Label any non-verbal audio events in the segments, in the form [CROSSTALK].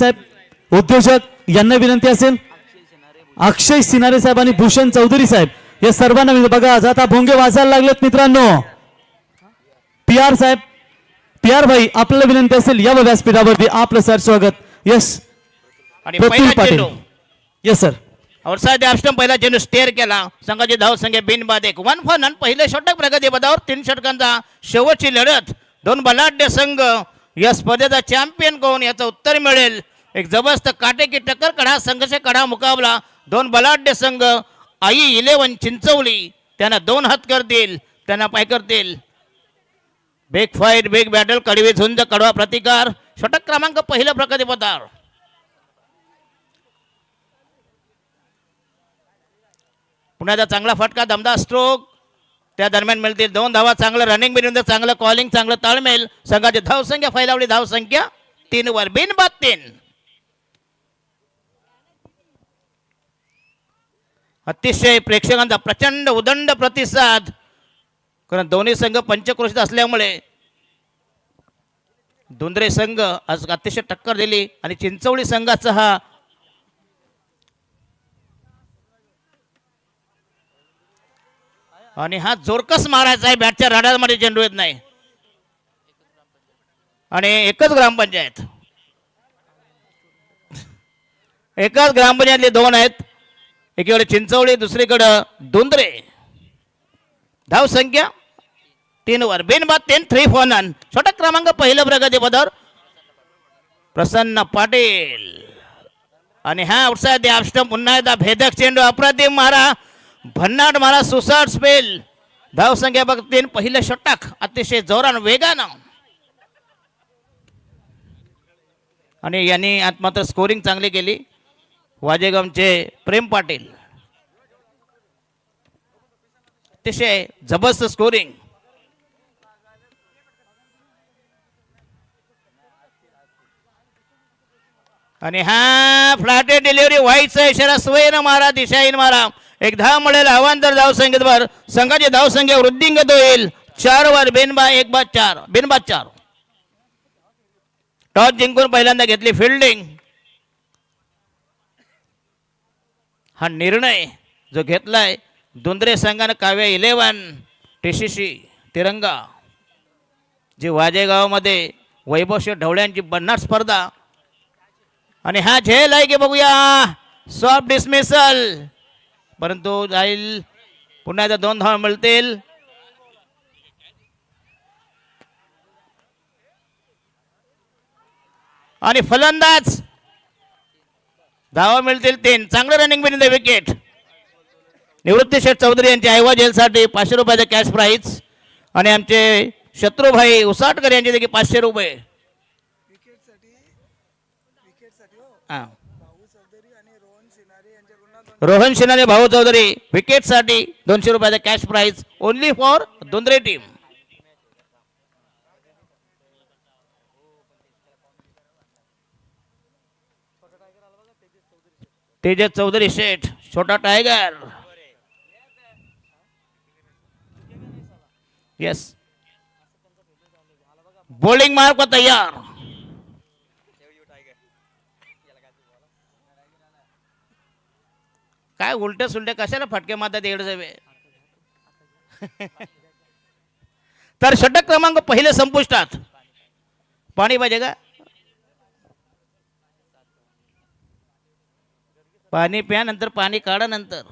साहेब उद्योजक यांना विनंती असेल. अक्षय सिनारे साहेब आणि भूषण चौधरी साहेब या सर्वांना बघा आज आता भोंगे वाजायला लागलेत मित्रांनो. पी आर साहेब पी आर भाई आपल्याला विनंती असेल या व्यासपीठावरती आपलं सर स्वागत. यस आणि पहिला पाटील. येस सर औरसाद अष्टम पहिला चेंडू स्टेअर केला. संघाची धाव संख्या बिनबाद एक. वन फॉर नन पहिले षटक प्रगती पदावर तीन षटकांचा शेवटची लढत. दोन बलाढ्य संघ. या स्पर्धेचा चॅम्पियन कोण? याचं उत्तर मिळेल. एक जबरदस्त काटेकी टक्कर कडा संघर्ष कडा मुकाबला. दोन बलाढ्य संघ आई इलेवन चिंचवली त्यांना दोन हात करतील त्यांना पाय करतील बेग फाईट बेग बॅटल कडवी झुंज कडवा प्रतिकार. षटक क्रमांक पहिलं प्रगती पदार. पुण्याचा चांगला फटका दमदार स्ट्रोक त्या दरम्यान मिळतील दोन धावा चांगलं रनिंग बिनविरुद्ध चांगलं कॉलिंग चांगलं ताळमेल. संघाची धावसंख्या फैलावली धावसंख्या तीन वर बिन बाद तीन अतिशय प्रेक्षकांचा प्रचंड उदंड प्रतिसाद. कारण दोन्ही संघ पंचक्रोशीत असल्यामुळे धुंद्रे संघ आज अतिशय टक्कर दिली आणि चिंचवली संघाचा हा आणि हा जोरकस मारायचा आहे. बॅटच्या राड्यामध्ये चेंडू येत नाही. आणि एकच ग्रामपंचायत. [LAUGHS] एकाच ग्रामपंचायतले दोन आहेत. एकीकडे चिंचवळी दुसरीकडं डोंदरे धाव संख्या तीनवर बिनबाद तीन थ्री फोर नन छोटा क्रमांक पहिलं प्रगती पदावर प्रसन्न पाटील. आणि हा आउटसाईड ऑप्शन पुन्हा एकदा भेदक चेंडू अप्रतिम मारा. भन्नाट मारा सुसाट स्पेल. धाव संख्या बघ तीन पहिलं षटक. अतिशय जोरान वेगानं. आणि यांनी आत मात्र स्कोरिंग चांगली केली. वाजेगमचे प्रेम पाटील. अतिशय जबरदस्त स्कोरिंग आणि हा फ्लॅटे डिलिव्हरी व्हायचा इशारा स्वयं मारा दिशाहीन मारा एक दहा मिळेल अवांतर धाव संख्येवर संघाची धाव संख्या वृद्धिंगत होईल चार वर बेनबा एक बाद चार. बेनबाद चार. टॉस जिंकून पहिल्यांदा घेतली फिल्डिंग हा निर्णय जो घेतलाय दुंद्रे संघानं काव्य इलेवन टीसीसी तिरंगा जी वाजेगावमध्ये वैभवशी ढवळ्यांची बन्नाट स्पर्धा आणि हा झेल आहे की बघूया. सॉफ्ट डिसमिसल परंतु जाईल पुन्हा एकदा दोन धाव मिळतील. आणि फलंदाज धावा मिळतील तीन. चांगलं running between the wicket Nivrutti Sheth Choudhary यांच्या आयवा जेलसाठी पाचशे रुपयाचा कॅश प्राईज आणि आमचे शत्रुभाई उसाटकर यांचे देखील पाचशे रुपये. रोहन सिन्हाने भाऊ चौधरी विकेटसाठी दोनशे रुपयाचा cash prize only for Dondre team Tejas Choudhary Sheth छोटा टायगर येस बॉलिंग मार्क को तैयार. काय उलटे सुलटे कशाला फटके मारतात एवढं जावे [LAUGHS] तर षटक क्रमांक पहिले संपुष्टात. पाणी पाहिजे का? पाणी प्या नंतर पाणी काढा नंतर.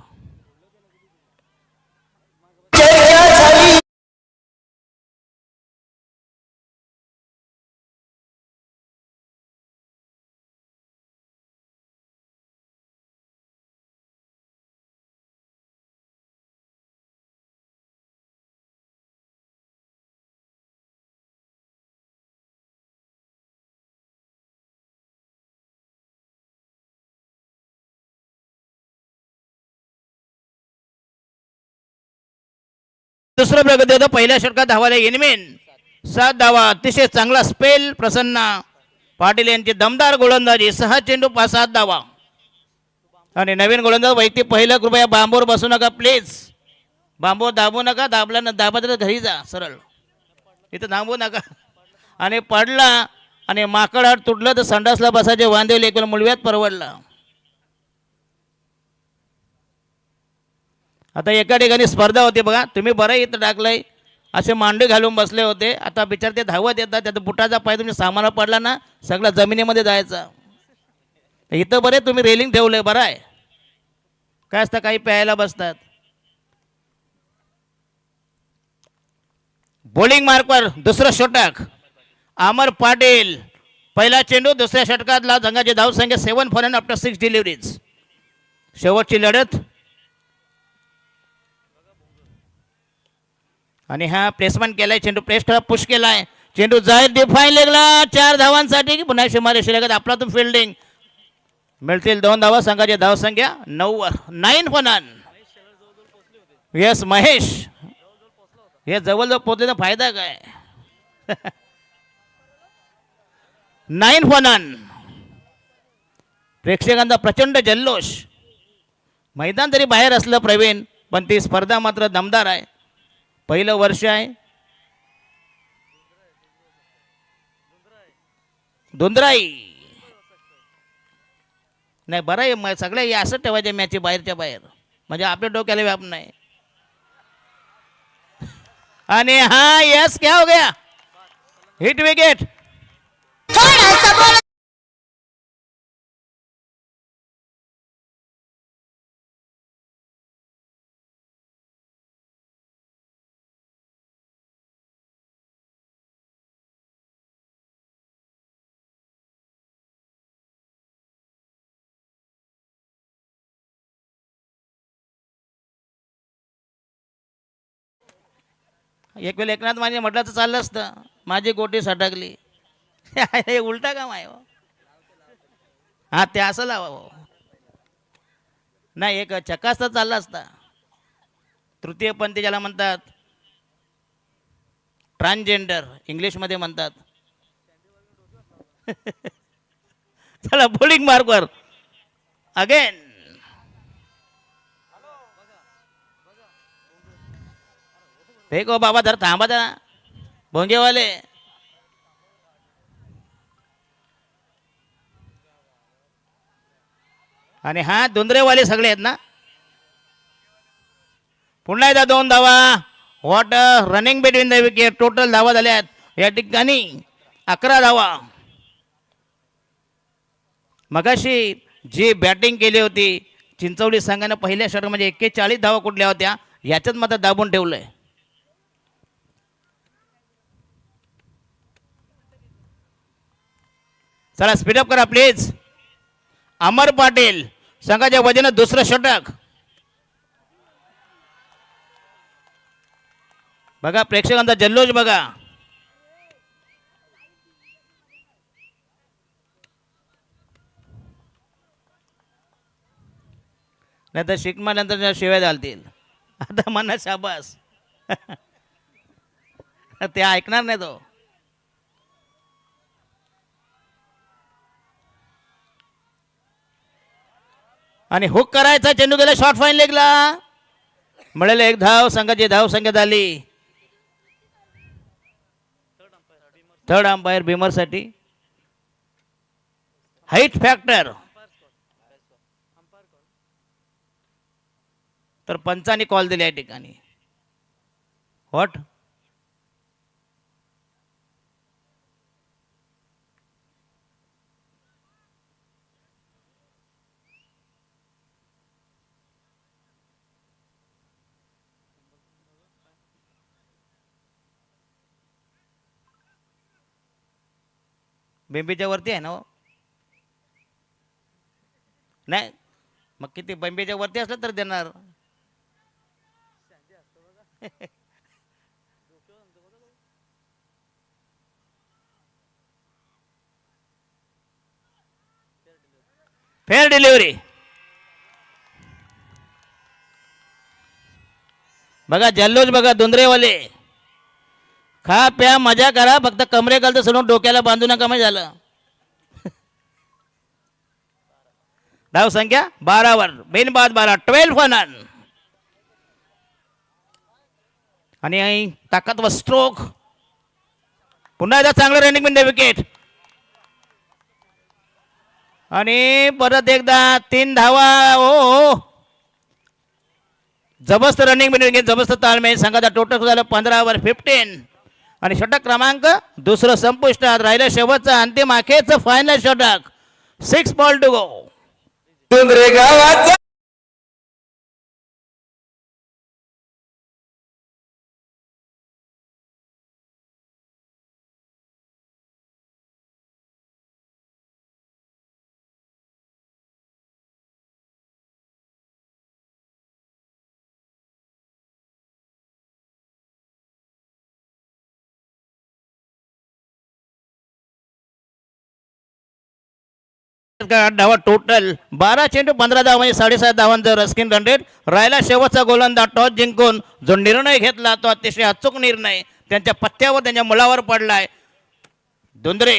दुसरं प्रगती होतं पहिल्या षटकात धावाला येनमेन सात धावा. अतिशय चांगला स्पेल प्रसन्न. पाटील यांची दमदार गोलंदाजी. सहा चेंडू पाच सात धावा. आणि नवीन गोलंदाज वैयक्तिक पहिलं. कृपया बांबूवर बसू नका प्लीज बांबूवर दाबू नका. दाबला न दाबा तर घरी जा सरळ. इथं थांबू नका. आणि पडला आणि माकड हात तुटलं तर संडासला बसायचे वांदेवले एक मुलव्यात परवडला. आता एका ठिकाणी स्पर्धा होती बघा. तुम्ही बरं इथं टाकलंय. असे मांडी घालून बसले होते. आता बिचार ते धावत येतात. त्याचा बुटाचा पाय तुम्ही सामाना पडला ना सगळा जमिनीमध्ये जायचा. इथं बरे तुम्ही रेलिंग ठेवलंय बरं आहे. काय असतं काही प्यायला बसतात. बॉलिंग मार्कवर दुसरं षटक. अमर पाटील पहिला चेंडू दुसऱ्या षटकातला. संघाचे धावसंख्या seven for after six deliveries शेवटची लढत. आणि हा प्लेसमेंट केलाय चेंडू प्रेस करा पुश केलाय. चेंडू जाहीर डिफाईन लेगला. चार धावांसाठी की पुन्हा शिमारे शिरगत आपला तो फिल्डिंग मिळतील दोन धावा संघाची धावसंख्या नऊ नाईन फनन येस महेश. हे जवळजवळ पोचले फायदा काय? [LAUGHS] नाईन फनन प्रेक्षकांचा प्रचंड जल्लोष. मैदान तरी बाहेर असलं प्रवीण पण ती स्पर्धा मात्र दमदार आहे. पहिलं वर्ष आहे. धुंदराई. नाही बरं आहे मग सगळे हे असं ठेवायचे मॅची बाहेरच्या बाहेर. म्हणजे आपल्या डोक्याला व्याप नाही. आणि हा यस क्या हो गया? हिट विकेट एक वेळ एकनाथ माझे म्हटलं तर चाललं असतं. माझी गोटी सटकली हे उलटा काम आहे हो. हा ते असं लावा हो. नाही एक चक्कास तर चालला असता. तृतीयपंथी ज्याला म्हणतात ट्रान्सजेंडर इंग्लिशमध्ये म्हणतात. [LAUGHS] चला बोलिंग मार्कवर अगेन फेक हो बाबा जरा थांबा जरा. भोंगेवाले. आणि हा धुंद्रेवाले सगळे आहेत ना? पुन्हा एकदा दोन धावा. What running between the wicket total धावा झाल्या आहेत. या ठिकाणी अकरा धावा. मगाशी जी बॅटिंग केली होती चिंचवडी संघानं पहिल्या षटकामध्ये म्हणजे एक्केचाळीस धावा कुठल्या होत्या याच्यात मात्र दाबून ठेवलंय. चला स्पीडअप करा प्लीज अमर पाटील संघाच्या वतीनं दुसरं षटक. बघा प्रेक्षकांचा जल्लोष बघा. नाही तर शिकमानंतर शिवाय घालतील. आता म्हणा शाबास. [LAUGHS] ते ऐकणार नाही तो. आणि हुक करायचा चेंडू गेला शॉर्ट फाईन लेगला मिळेल एक धाव संघाची धाव संख्या झाली थर्ड अंपायर बीमरसाठी हाईट फॅक्टर तर पंचाने कॉल दिले या ठिकाणी. व्हॉट बेंबेच्या वरती आहे ना हो? नाही? मग किती? बेंबेच्या वरती असलं तर देणार. फेअर डिलिव्हरी बघा जल्लोष बघा धुंद्रेवाले. खा प्या मजा करा फक्त कमरे तर सोडून डोक्याला बांधू नका म्हणजे झालं. [LAUGHS] धाव संख्या बारावर. बिनबाद बारा. ट्वेल्व फनन आणि ताकदवर स्ट्रोक पुन्हा एकदा चांगलं रनिंग म्हणजे विकेट आणि परत एकदा तीन धावा. ओ जबरदस्त रनिंग बिनिंग जबरदस्त ताळमेळ. संघाचा टोटल झालं पंधरावर फिफ्टीन आणि षटक क्रमांक दुसरं संपुष्टात राहिलं शेवटचं अंतिम अखेरचं फायनल षटक. Six ball to go Dongre गावाचा धावा टोटल बारा चेंडू पंधरा धावा म्हणजे साडेसात धावांचा रस्किन रनरेट राहिला शेवटचा गोलंदाज टॉस जिंकून जो निर्णय घेतला तो अतिशय अचूक निर्णय. त्यांच्या पत्त्यावर त्यांच्या मुलावर पडलाय. धुंद्रे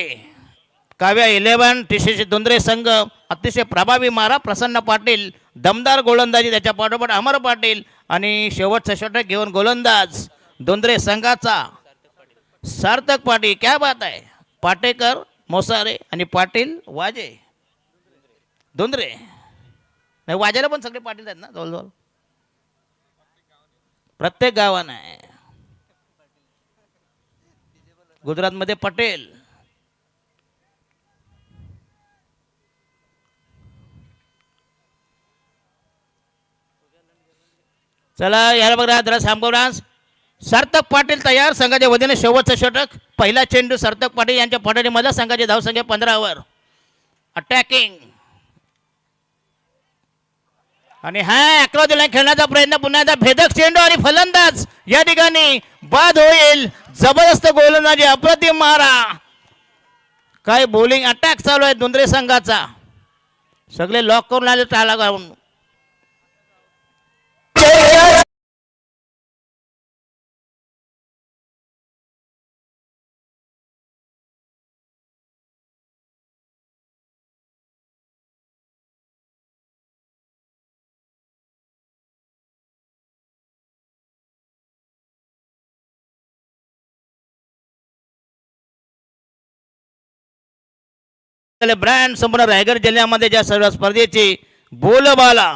काव्या इलेव्हन टीसीसी धुंद्रे संघ अतिशय प्रभावी मारा प्रसन्न पाटील दमदार गोलंदाजी त्याच्या पाठोपाठ अमर पाटील आणि शेवटचा षटक घेऊन गोलंदाज धुंद्रे संघाचा. सार्थक पाटील क्या बात आहे. पाटेकर मोसारे आणि पाटील वाजे. धुंद्रे नाही वाजायला पण सगळे पाटील आहेत ना जवळजवळ. प्रत्येक गावानं आहे. गुजरातमध्ये पटेल. चला याला बघा जरा थांबवणार सार्थक पाटील तयार संघाच्या वतीने शेवटचं षटक. पहिला चेंडू सार्थक पाटील यांच्या फटाडीमध्ये संघाची धावसंख्या पंधरावर अटॅकिंग आणि हा अकरा दिला खेळण्याचा प्रयत्न पुन्हा एकदा भेदक चेंडू आणि फलंदाज या ठिकाणी बाद होईल. जबरदस्त गोलंदाजी अप्रतिम मारा. काय बॉलिंग अटॅक चालू आहे दुंद्रे संघाचा. सगळे लॉक करून आले टाळा ब्रँड संपूर्ण रायगड जिल्ह्यामध्ये ज्या सर्व स्पर्धेची बोलबाला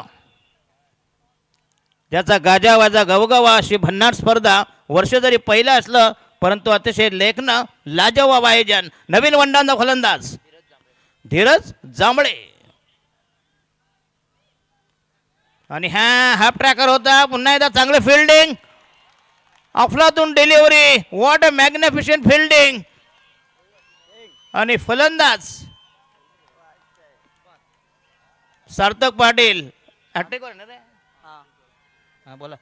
ज्याचा गाजावाजा गवगवा अशी भन्नाट स्पर्धा वर्ष जरी पहिलं असलं परंतु अतिशय लेखनं लाजवाब आयोजन नवीन वंडांचा फलंदाज धीरज जांभळे. आणि हा हाफ ट्रॅकर होता. पुन्हा एकदा चांगलं फिल्डिंग अफलातून delivery what a magnificent fielding आणि फलंदाज सार्थक पाटील. ना रे हा. बोला.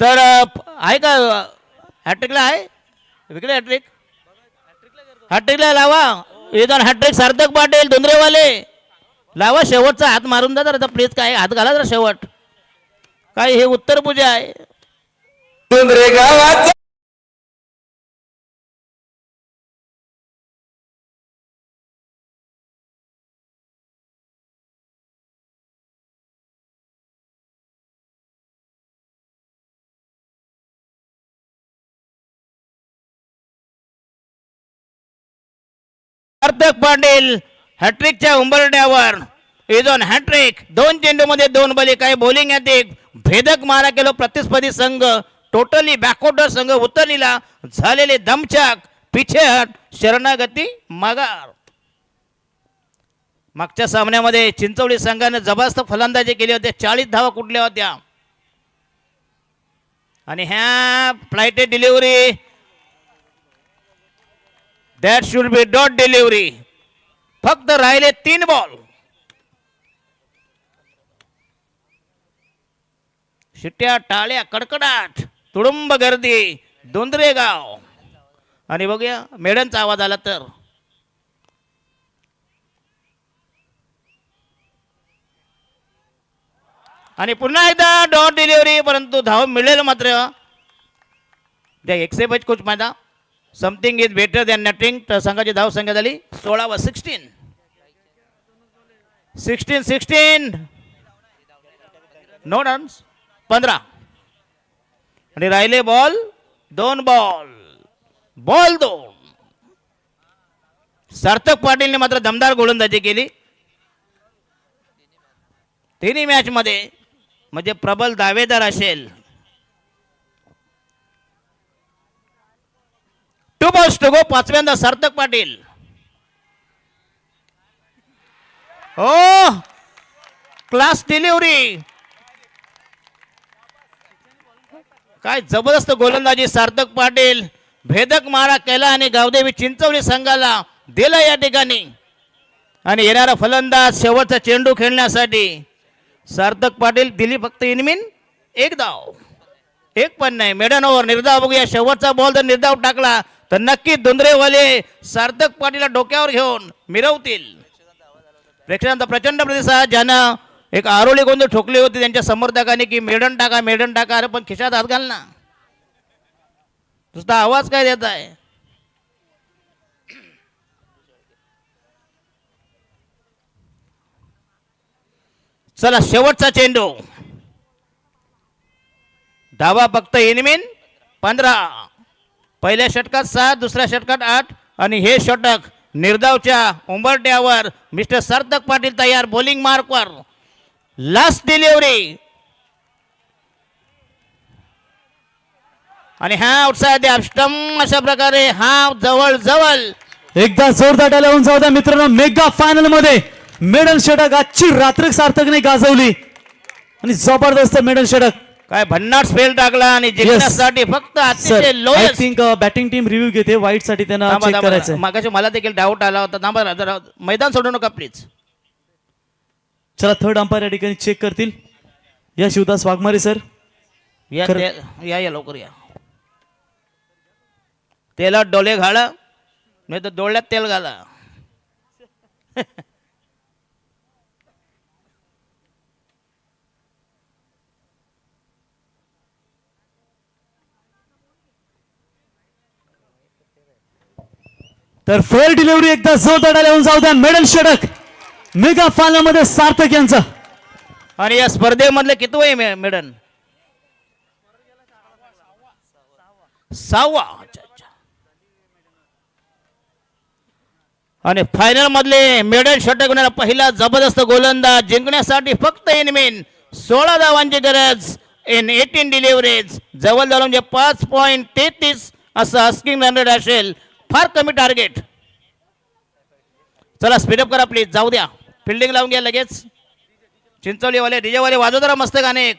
तर आहे का हॅट्रिकला आहे? विकडे हॅट्रिक? हॅट्रिकला लावा. इथं हॅट्रिक सार्थक पाटील धुंद्रेवाले. लावा शेवटचा हात मारून जा जरा प्लीज काय हात घाला जरा शेवट. काय हे उत्तर पूजा आहे. डोंगरे गावाचा सार्थक पाटील हॅट्रिकच्या उंबरड्यावर इजॉन हॅट्रिक दोन चेंडूमध्ये दोन बली काही बॉलिंग एक भेदक मारा केलो प्रतिस्पर्धी संघ. टोटली बॅकवर्डर संघ उतरलेला झालेले दमछाक पिछेहट शरणागती मागार मागच्या सामन्यामध्ये चिंचवडी संघाने जबरदस्त फलंदाजी केली होती चाळीस धावा कुठल्या होत्या? आणि ह्या फ्लाईटे delivery that should be dot delivery फक्त राहिले तीन बॉल शिट्ट्या टाळ्या कडकडाट तुडुंब गर्दी दोंदरे गाव. आणि बघूया मेडनचा आवाज आला तर. आणि पुन्हा एकदा डॉट डिलिव्हरी परंतु धाव मिळेल मात्र. द्या एक्सेपेज कोच माझा. Something is better than nothing तर संघाची धाव संख्या झाली सोळा व sixteen sixteen sixteen no runs पंधरा आणि राहिले बॉल दोन बॉल बॉल दोन सार्थक पाटीलने मात्र दमदार गोलंदाजी केली तिन्ही मॅचमध्ये म्हणजे प्रबल दावेदार असेल टू बॉल्स टू गो पाचव्यांदा सार्थक पाटील. हो क्लास डिलिव्हरी काय जबरदस्त गोलंदाजी सार्थक पाटील. भेदक मारा केला आणि गावदेवी चिंचवली संघाला दिला या ठिकाणी. आणि येणारा फलंदाज शेवटचा चेंडू खेळण्यासाठी सार्थक पाटील दिली फक्त इनमिन एक धाव. एक पण नाही. मेडन ओव्हर निर्धाव बघूया. शेवटचा बॉल जर निर्धाव टाकला तर नक्की धुंद्रेवाले सार्थक पाटीलला डोक्यावर घेऊन मिरवतील. प्रेक्षकांचा प्रचंड प्रतिसाद ज्यानं एक आरोळी गोंधळ ठोकली होती त्यांच्या समर्थकाने की मेडन टाका मेडन टाका अरे पण खिशात हात घाल ना. नुसता आवाज काय देत आहे? चला शेवटचा चेंडू. धावा फक्त इनमिन पंधरा. पहिल्या षटकात सात दुसऱ्या षटकात आठ आणि हे षटक निर्धावच्या उंबरट्यावर मिस्टर सार्थक पाटील तयार बॉलिंग मार्कवर. लास्ट डिलिव्हरी आणि हा उत्साह द्या. स्टम अशा प्रकारे हा जवळ जवळ एकदा जोरदार टाळ्या लावून जाऊ द्या. मित्रांनो मेगा फायनलमध्ये मेडल षटक आजची रात्र सार्थकने गाजवली. आणि जबरदस्त मेडल षटक. काय भन्नाट स्पेल टाकला आणि जिंकण्यासाठी फक्त I think batting team review घेते वाईटसाठी त्यांना चेक करायचं मागाशी मला देखील डाऊट आला होता. थांबा ना, जरा मैदान सोडू नका प्लीज चला थर्ड अंपायर या ठिकाणी चेक करतील. या शिवदास वाघमारे सर या खरं- ते- या या लवकर या. तेलात डोले घाला नाही तर डोळ्यात तेल घाला. [LAUGHS] तर फेअर डिलिव्हरी एकदा जोरदार टाळ्या लावून जाऊ द्या. मेडल षटक. मेगा फायनलमध्ये सार्थक यांचं. आणि या स्पर्धेमधले किती वय मे- मेडन? सहावा. अच्छा, अच्छा. आणि फायनल मधले मेडल षटक होणारा पहिला जबरदस्त गोलंदाज जिंकण्यासाठी फक्त इनमेन सोळा धावांची गरज इन एटीन डिलिव्हरीज जवळ जवळ म्हणजे पाच पॉईंट तेहतीस असं अस्किंग रन रेट असेल. फार कमी टार्गेट चला स्पीडअप करा प्लीज जाऊ द्या. फिल्डिंग लावून घ्या लगेच. चिंचवलीवाले डीजेवाले वाजव जरा मस्त गाणे.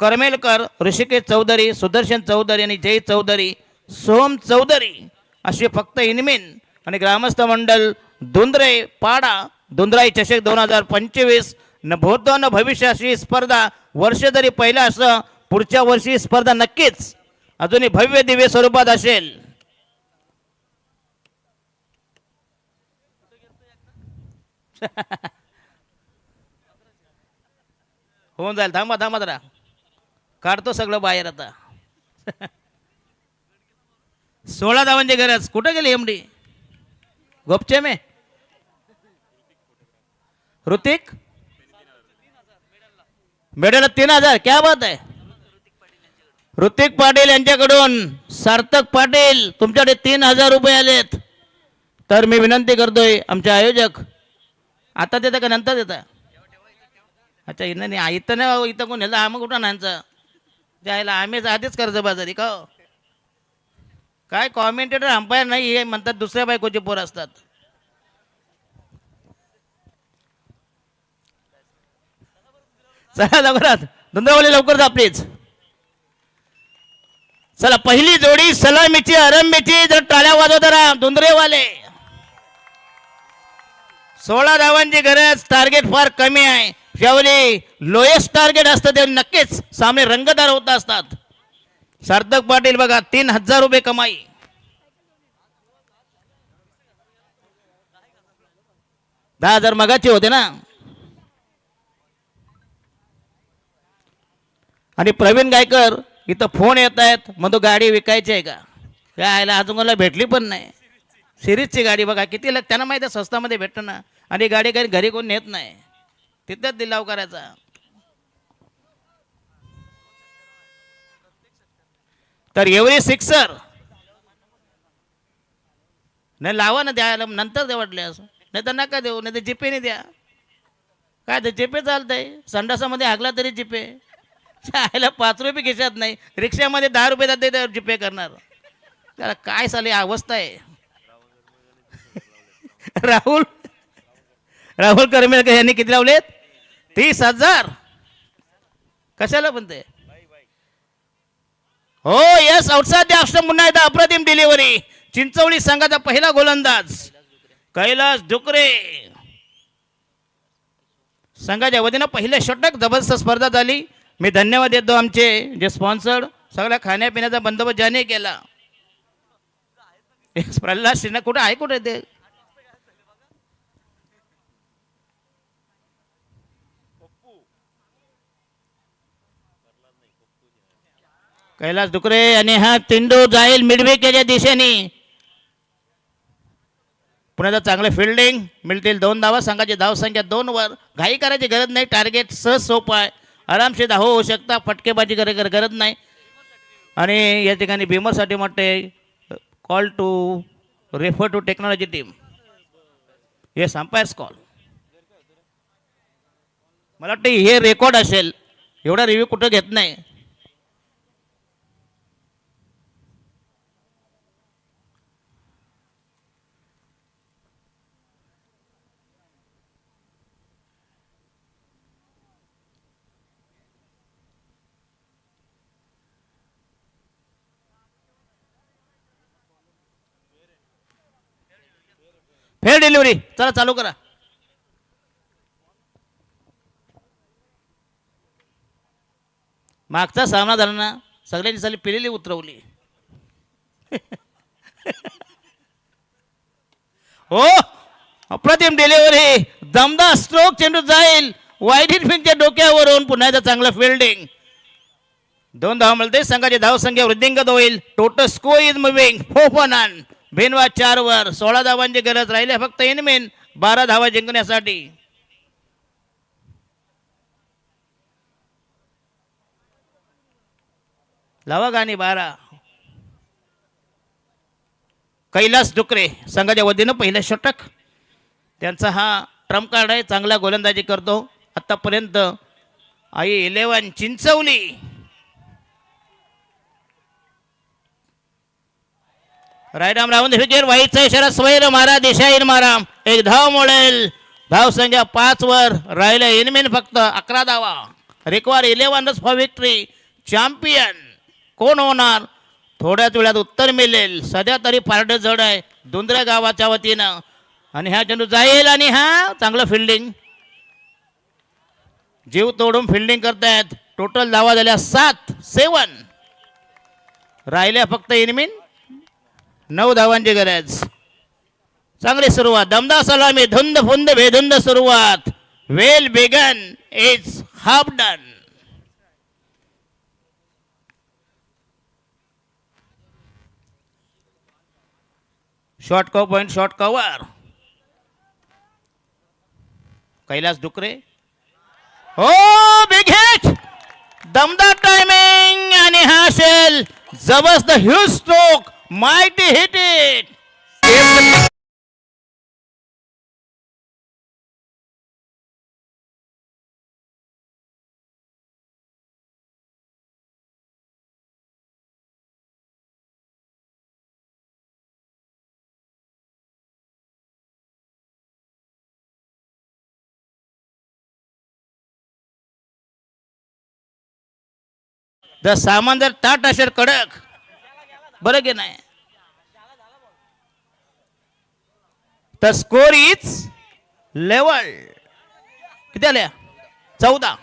करमेलकर ऋषिकेश चौधरी सुदर्शन चौधरी आणि जय चौधरी सोम चौधरी असे फक्त इनमिन. आणि ग्रामस्थ मंडल धुंद्रे पाडा धुंद्राई चषक दोन हजार पंचवीस न भूतो न भविष्य अशी स्पर्धा वर्ष जरी पहिला असं पुढच्या वर्षी स्पर्धा नक्कीच. अजूनही भव्य दिव्य स्वरूपात असेल. [LAUGHS] होऊन जाईल. थांबा थांबा जरा. काढतो सगळं बाहेर आता. सोळा धावांची गरज. कुठं गेली एमडी गोपचे मे ऋतिक मेडल तीन हजार. क्या बात आहे. ऋतिक पाटील यांच्याकडून सार्थक पाटील तुमच्याकडे तीन हजार रुपये आलेत. तर मी विनंती करतोय आमचे आयोजक आता देता का नंतर देता? अच्छा इथं नाही इथं नाही इथं कोण ह्याला आम्ही कुठं नांचं द्यायला. आम्हीच आधीच कर्जबाजारी का हो? काय कॉमेंटेटर अंपायर नाही हे म्हणतात दुसऱ्या बायकोचे पोर असतात. चला लवकरात धुंदावली लवकर जा प्लीज चला पहिली जोडी सलामीची आरंभीची जर टाळ्या वाजवत राहा धुंदरेवाले. सोळा धावांची गरज टार्गेट फार कमी आहे. ज्यावेळी लोएस्ट टार्गेट असतं ते नक्कीच सामने रंगदार होत असतात. सार्थक पाटील बघा तीन हजार रुपये कमाई. दहा हजार मगाचे होते ना? आणि प्रवीण गायकर इथं फोन येत आहेत मग तो गाडी विकायची आहे का? त्या आयला अजून मला भेटली पण नाही. सिरीजची गाडी बघा किती लग त्यांना माहिती आहे स्वस्तामध्ये भेटतं ना. आणि गाडी काही घरी कोण नेत नाही. तिथंच दिलाव करायचा. तर एवढी सिक्सर. नाही लावा ना द्यायला नंतर दे वाटल्यास नाही तर नका देऊ नाही तर जिपेने द्या. काय ते जिपे चालतंय? संडासामध्ये हागला तरी जिपे आयला पाच रुपये खिशात नाही. रिक्षामध्ये दहा रुपये जाते तर जिपे करणार. त्याला काय चालली अवस्था आहे? राहुल? राहुल करमेलकर यांनी किती लावलेत? तीस हजार. कशाला पण ते हो यस आउटसाइड आश्रम पुन्हा एकदा अप्रतिम डिलिव्हरी चिंचवली संघाचा पहिला गोलंदाज. कैलास डुकरे संघाच्या वतीनं पहिले षटक जबरदस्त स्पर्धा झाली. मी धन्यवाद देतो आमचे जे स्पॉन्सर्ड सगळ्या खाण्यापिण्याचा बंदोबस्त ज्याने केला. प्रल्हाद सिन्हा कुठे आहे? कुठे ते? कैलास डुकरे आणि हा तेंडू जाईल मिडविकेच्या दिशेने. पुण्याचं चांगलं फिल्डिंग मिळतील दोन धावा संघाची धावसंख्या दोनवर घाई करायची गरज नाही टार्गेट सहज सोपं आहे. आरामशीर धाव होऊ शकता फटकेबाजी करे कर गरज नाही. आणि या ठिकाणी भीमरसाठी म्हणते call to refer to technology team हे संपायर्स कॉल मला वाटतं हे रेकॉर्ड असेल. एवढा रिव्ह्यू कुठं घेत नाही. Fair delivery. चला चालू करा. मागचा सामना झाला ना सगळ्यांनी चालली पिलेली उतरवली. [LAUGHS] हो अप्रतिम डिलिव्हरी. दमदार स्ट्रोक चेंडू जाईल. वाईट फिनच्या डोक्यावरून पुन्हा एकदा चांगलं फिल्डिंग दोन धाव मिळते संघाची धावसंख्या वृद्धिंगत होईल. Total score is moving four on बेनवा चार वर सोळा धावांची गरज राहिली फक्त इनमेन बारा धावा जिंकण्यासाठी. लावा गाणी बारा. कैलास डुकरे संघाच्या वतीनं पहिलं षटक. त्यांचा हा ट्रम्प कार्ड आहे. चांगला गोलंदाजी करतो. आतापर्यंत आई इलेवन चिंचवली. रायराम रावण फिचर वाईचा इशारा स्वैर मारा दिशाईन मारा एक धाव मोडेल. धाव संख्या पाच वर राहिले इनमेन फक्त अकरा धावा. Require eleven runs for victory. Champion. कोण होणार? थोड्याच वेळात उत्तर मिळेल. सध्या तरी पारड जड आहे. दुंद्रे गावाच्या वतीनं. आणि हा चेंडू जाईल आणि हा चांगलं फिल्डिंग जीव तोडून फिल्डिंग करतायत. टोटल धावा झाल्या सात सेवन राहिल्या फक्त इनमिन नऊ धावांची गरज. चांगली सुरुवात. दमदा सलामी धुंद फुंद बेधुंद सुरुवात. Well begun is half done. Short cover point short cover. Kailas Dukre. हो बिग हिट दमदार टायमिंग आणि हा शेल जबरदस्त huge stroke mighty hit it. The Samandar Tata Shar Kadak. बरं की नाही? तर स्कोर इज लेवल किती आल्या? चौदा.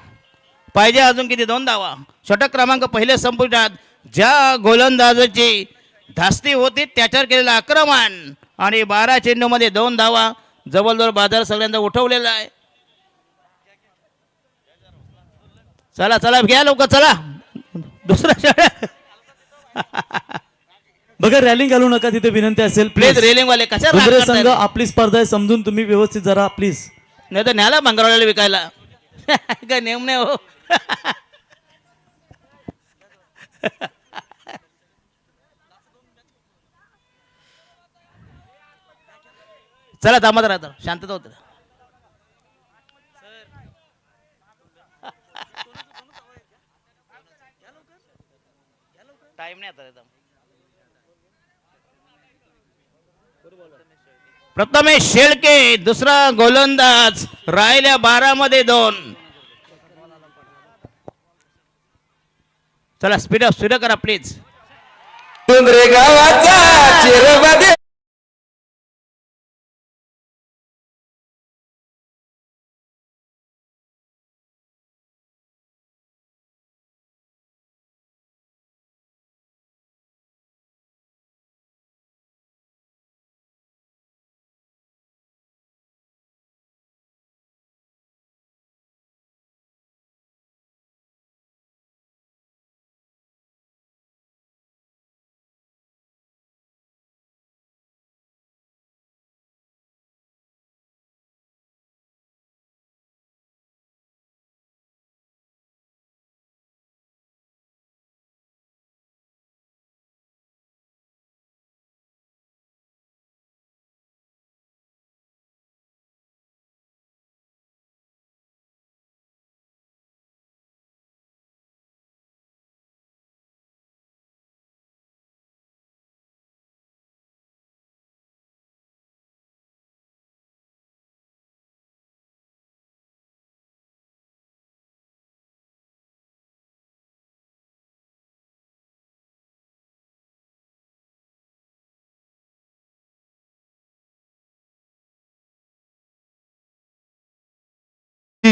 पाहिजे अजून किती? दोन धावा. षटक क्रमांक पहिले संपुष्टात ज्या गोलंदाजाची धास्ती होती त्याच्यावर केलेलं आक्रमण. आणि बारा चेंडूमध्ये दोन धावा. जवळजवळ बाजार सगळ्यांचा उठवलेला आहे. चला चला घ्या लवकर चला. दुसरा [LAUGHS] बघा रॅलिंग घालू नका तिथे विनंती असेल प्लीज रेलिंग वाले कशा दुसरे संघ आपली स्पर्धा आहे समजून तुम्ही व्यवस्थित जरा प्लीज नाही तर न्याला मंगळवाड्याला विकायला. [LAUGHS] काय नेम नाही हो. [LAUGHS] चला थांबत राहतो शांतता होत. टाइम [LAUGHS] नाही आता प्रथमेश शेळके दुसरा गोलंदाज राहिल्या बारा मध्ये दोन. चला स्पीड अप स्पीड करा प्लीज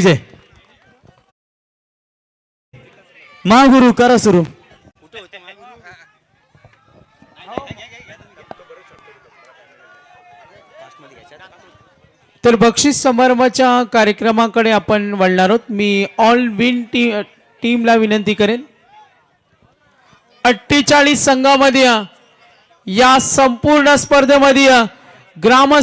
जय महागुरु करा सुरू. तर बक्षीस समारंभाच्या कार्यक्रमाकडे आपण वळणार आहोत. मी ऑल विन टी टीमला विनंती करेन. अठ्ठेचाळीस संघामध्ये या संपूर्ण स्पर्धेमध्ये ग्राम